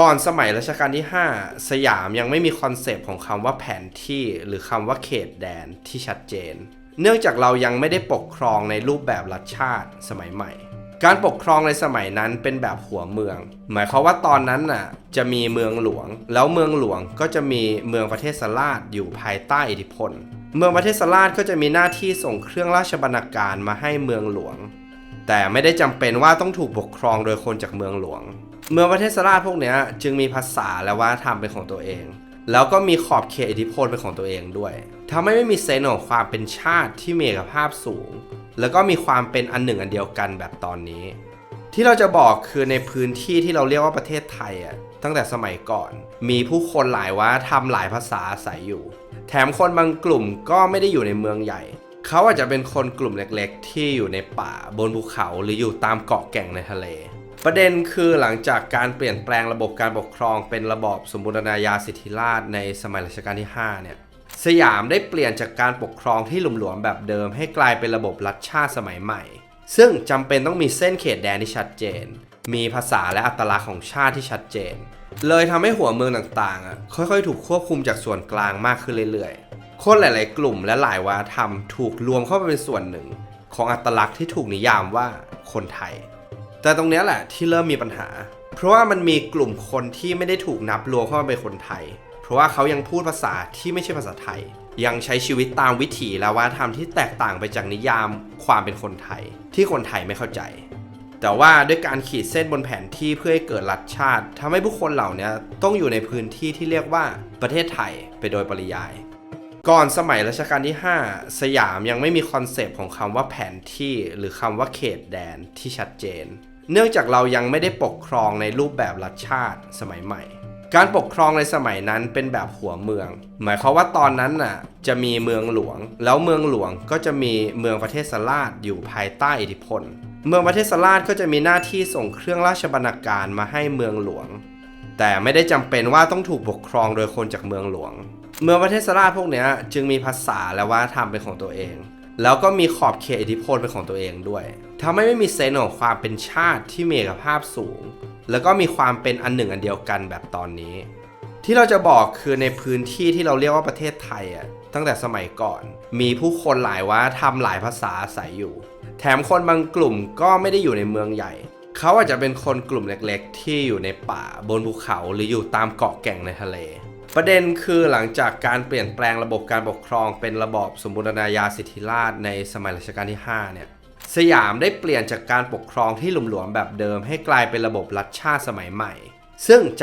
ก่อนสมัยรัชกาลที่ 5 สยามยังไม่มีคอนเซปต์ของคำว่าแผนที่หรือคำว่าเขตแดนที่ชัดเจน เนื่องจากเรายังไม่ได้ปกครองในรูปแบบรัฐชาติสมัยใหม่ การปกครองในสมัยนั้นเป็นแบบหัวเมือง หมายความว่าตอนนั้นน่ะจะมีเมืองหลวง แล้วเมืองหลวงก็จะมีเมืองประเทศสลาดอยู่ภายใต้อิทธิพล เมืองประเทศสลาดก็จะมีหน้าที่ส่งเครื่องราชบรรณาการมาให้เมืองหลวง แต่ไม่ได้จำเป็นว่าต้องถูกปกครองโดยคนจากเมืองหลวง เมืองประเทศสลาดพวกนี้จึงมีภาษาและวัฒนธรรมเป็นของตัวเอง แล้วก็มีขอบเขตอิทธิพลเป็นของตัวเองด้วยทำให้ไม่มีเซนส์ของความเป็นชาติที่มีเอกภาพสูง แล้วก็มีความเป็นอันหนึ่งอันเดียวกันแบบตอนนี้ ที่เราจะบอกคือในพื้นที่ที่เราเรียกว่าประเทศไทยอะตั้งแต่สมัยก่อน มีผู้คนหลายวัฒนธรรมหลายภาษาอาศัยอยู่ แถมคนบางกลุ่มก็ไม่ได้อยู่ในเมืองใหญ่ เขาอาจจะเป็นคนกลุ่มเล็กๆ ที่อยู่ในป่าบนภูเขาหรืออยู่ตามเกาะแก่งในทะเล ประเด็นคือหลังจากการเปลี่ยนแปลงระบบการปกครองเป็นระบอบสมบูรณาญาสิทธิราชในสมัยรัชกาลที่ 5 เนี่ยสยามได้เปลี่ยนจากการปกครองที่หลวมๆแบบเดิมให้กลายเป็นระบบรัฐชาติสมัยใหม่ ซึ่งจำเป็นต้องมีเส้นเขตแดนที่ชัดเจน มีภาษาและอัตลักษณ์ของชาติที่ชัดเจน เลยทำให้หัวเมืองต่างๆอะค่อยๆ ถูกควบคุมจากส่วนกลางมากขึ้นเรื่อยๆ คนหลาย ๆ กลุ่มและหลายวัฒนธรรมถูกรวมเข้าไปเป็นส่วนหนึ่ง ของอัตลักษณ์ที่ถูกนิยามว่าคนไทย แต่ตรงนี้แหละที่เริ่มมีปัญหา เพราะว่ามันมีกลุ่มคนที่ไม่ได้ถูกนับรวมเข้ามาเป็นคนไทย เพราะว่าเขายังพูดภาษาที่ไม่ใช่ภาษาไทย ยังใช้ชีวิตตามวิถีและวัฒนธรรมที่แตกต่างไปจากนิยามความเป็นคนไทย ที่คนไทยไม่เข้าใจ แต่ว่าด้วยการขีดเส้นบนแผนที่เพื่อให้เกิดรัฐชาติทำให้ผู้คนเหล่านี้ต้องอยู่ในพื้นที่ที่เรียกว่าประเทศไทยไปโดยปริยาย ก่อนสมัยรัชกาลที่ 5 สยามยังไม่มีคอนเซปต์ของคำว่าแผนที่หรือคำว่าเขตแดนที่ชัดเจน เนื่องจากเรายังไม่ได้ปกครองในรูปแบบรัฐชาติสมัยใหม่ การปกครองในสมัยนั้นเป็นแบบหัวเมือง หมายความว่าตอนนั้นน่ะจะมีเมืองหลวง แล้วเมืองหลวงก็จะมีเมืองประเทศสลาดอยู่ภายใต้อิทธิพลเมืองประเทศสลาดก็จะมีหน้าที่ส่งเครื่องราชบรรณาการมาให้เมืองหลวง แต่ไม่ได้จำเป็นว่าต้องถูกปกครองโดยคนจากเมืองหลวง เมืองประเทศสลาดพวกนี้จึงมีภาษาและวัฒนธรรมเป็นของตัวเอง แล้วก็มีขอบเขตอิทธิพลเป็นของตัวเองด้วยทำให้ไม่มีเซนส์ของความเป็นชาติที่มีเอกภาพสูง แล้วก็มีความเป็นอันหนึ่งอันเดียวกันแบบตอนนี้ ที่เราจะบอกคือในพื้นที่ที่เราเรียกว่าประเทศไทยอะตั้งแต่สมัยก่อน มีผู้คนหลายวัฒนธรรมหลายภาษาอาศัยอยู่ แถมคนบางกลุ่มก็ไม่ได้อยู่ในเมืองใหญ่ เขาอาจจะเป็นคนกลุ่มเล็กๆ ที่อยู่ในป่าบนภูเขาหรืออยู่ตามเกาะแก่งในทะเล ประเด็นคือหลังจากการเปลี่ยนแปลงระบบการปกครองเป็นระบอบสมบูรณาญาสิทธิราชในสมัยรัชกาลที่ 5 เนี่ยสยามได้เปลี่ยนจากการปกครองที่หลวมๆแบบเดิมให้กลายเป็นระบบรัฐชาติสมัยใหม่ ซึ่งจำ